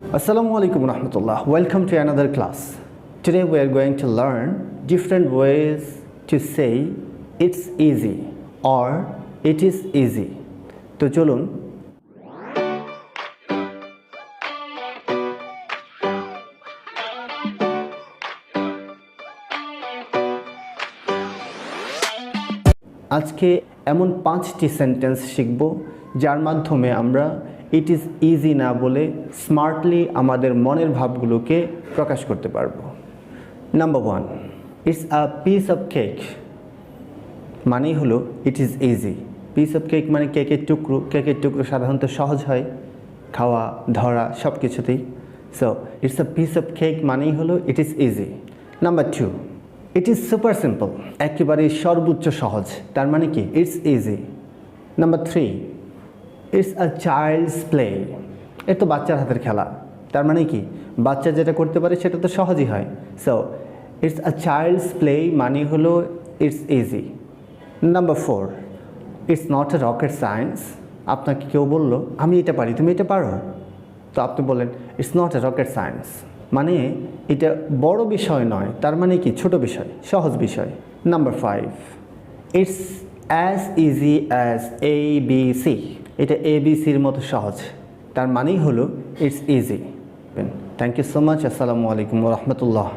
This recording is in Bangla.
Assalamu alaikum rahmatullah. Welcome to another class. Today we are going to learn different ways to say it's easy or it is easy. তো চলুন আজকে এমন পাঁচটি সেন্টেন্স শিখব যার মাধ্যমে আমরা ইট ইজ ইজি না বলে স্মার্টলি আমাদের মনের ভাবগুলোকে প্রকাশ করতে পারব। Number one it's a piece of cake মানেই হলো it is easy piece of cake মানে কেকের টুকরো। কেকের টুকরো সাধারণত সহজ হয়, খাওয়া, ধরা সব কিছুতেই so it's a piece of cake মানেই হলো it is easy number two it is super simple একেবারে সর্বোচ্চ সহজ। তার মানে কি? It's easy number three it's a child's play এ তো বাচ্চার হাতের খেলা। তার মানে কি? বাচ্চা যেটা করতে পারে সেটা তো সহজই হয়। So it's a child's play মানে হলো it's easy number four it's not a rocket science আপনাকে কেউ বলল, আমি এটা পারি, তুমি এটা পারো? তো আপনি বললেন it's not a rocket science মানে এটা বড় বিষয় নয়, তার মানে কি? ছোট বিষয়, সহজ বিষয়। Number five it's as easy as A B C এটা এ বি সির মতো সহজ। তার মানেই হলো it's easy thank you so much আসসালামু আলাইকুম রহমতুল্লাহ